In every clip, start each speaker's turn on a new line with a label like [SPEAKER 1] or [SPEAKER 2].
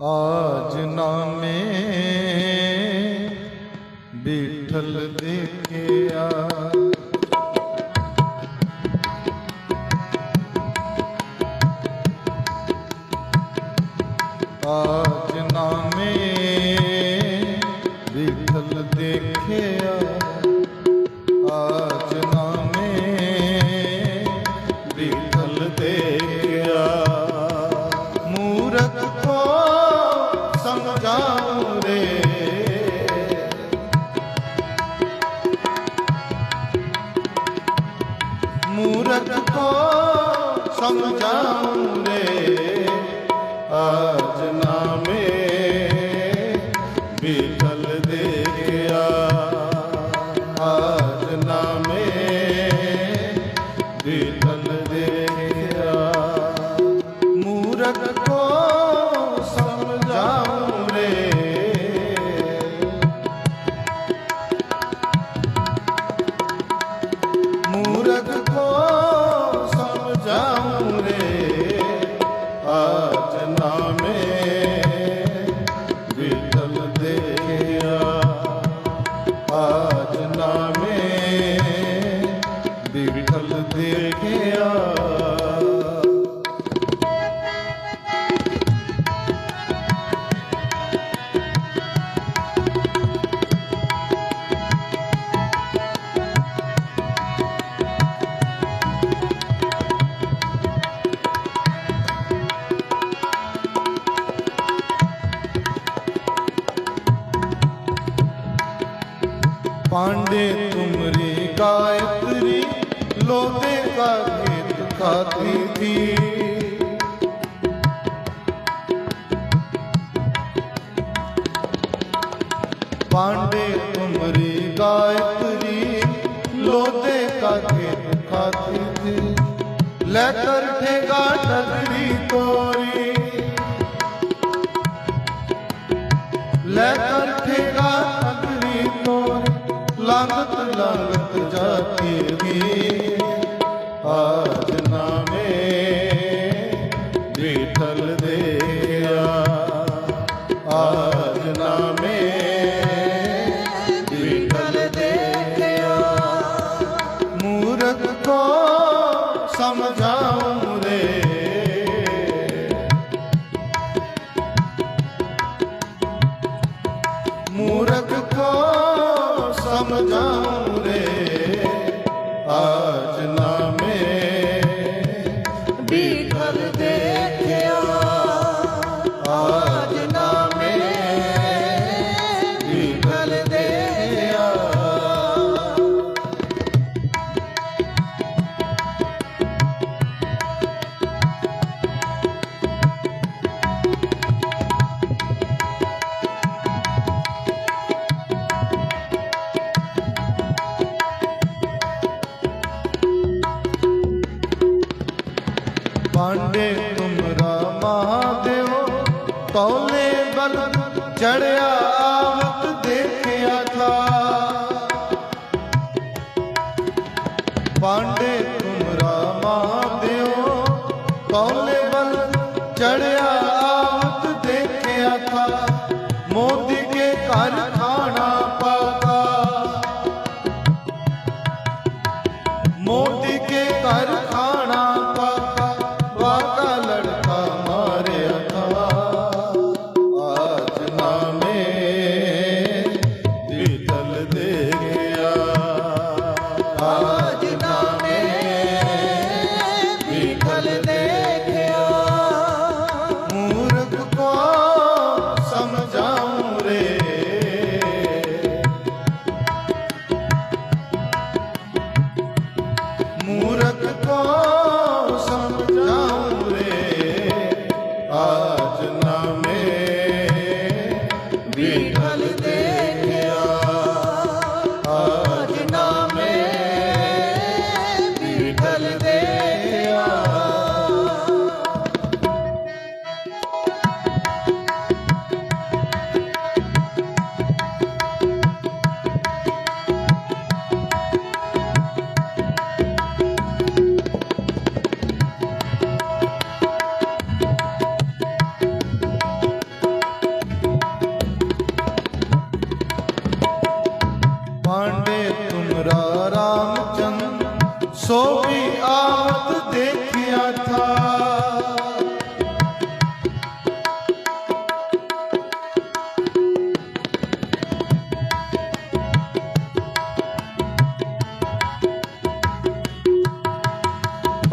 [SPEAKER 1] ਆਜ ਨਾਮੇ ਬਿਠਲ ਦੇਖਿਆ ਮੂਰਤ ਰੇ ਮੂਰਖ ਕੋ ਸਮਝਾਉ ਰੇ ਆਜ पांडे तुमरी गायत्री लोदे का गीत खाती थी पांडे तुमरी गायत्री लोदे का गीत खाती थी लेकर ठेगा टकरी ਆਂਡੇ ਤੁਮਰਾ ਮਹਾਦੇਵ ਤੌਲੇ ਬਲ ਚੜਿਆ ਆਵਤ ਦੇਖਿਆ ਥਾ। ਪਾਂਡੇ ਤੁਮਰਾ ਮਹਾਦੇਵ ਤੌਲੇ ਬਲ ਚੜਿਆ ਆਵਤ ਦੇਖਿਆ ਥਾ। ਮੋਦੀ ਕੇ ਘਰ ਖਾਣਾ ਪਾਤਾ। ਮੋਦੀ ਕੇ ਘਰ ਖਾਣਾ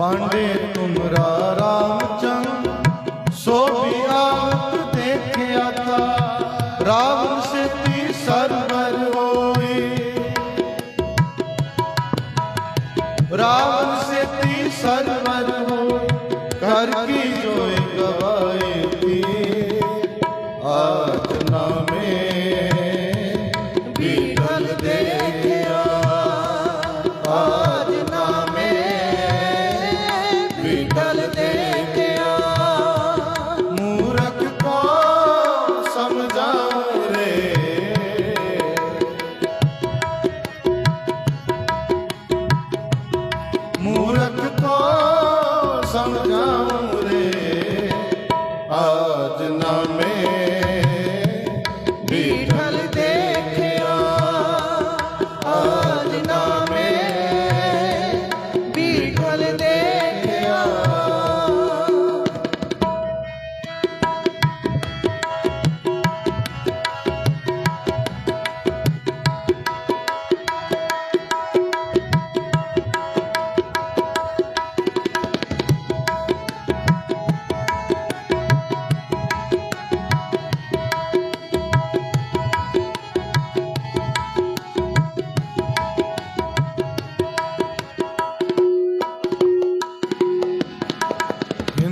[SPEAKER 1] ਬਾਂਡੇ ਤੁਮਰਾ ਰਾਮਚੰਦ ਸੋ ਵੀ ਦੇਖਿਆ ਤਾ ਰਾਵਣ ਸਿੱਧੀ ਸਰਵਰ ਹੋਈ ਰਾਵਣ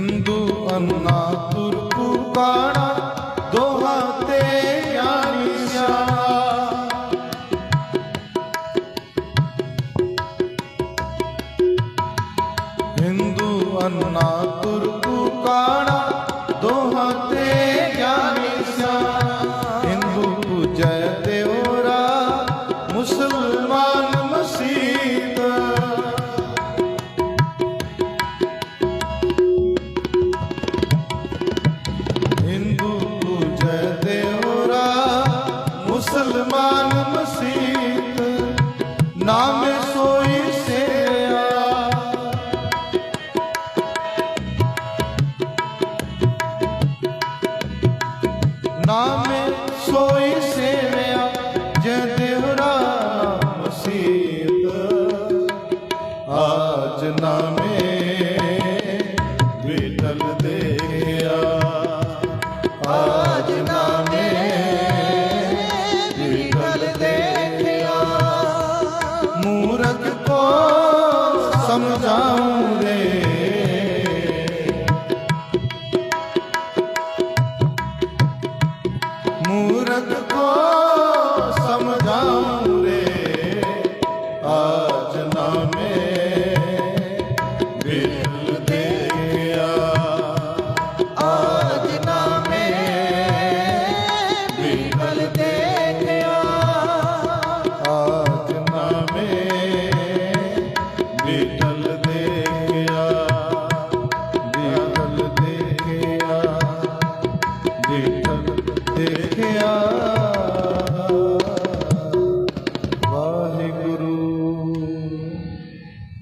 [SPEAKER 1] హిందూ అన్నా.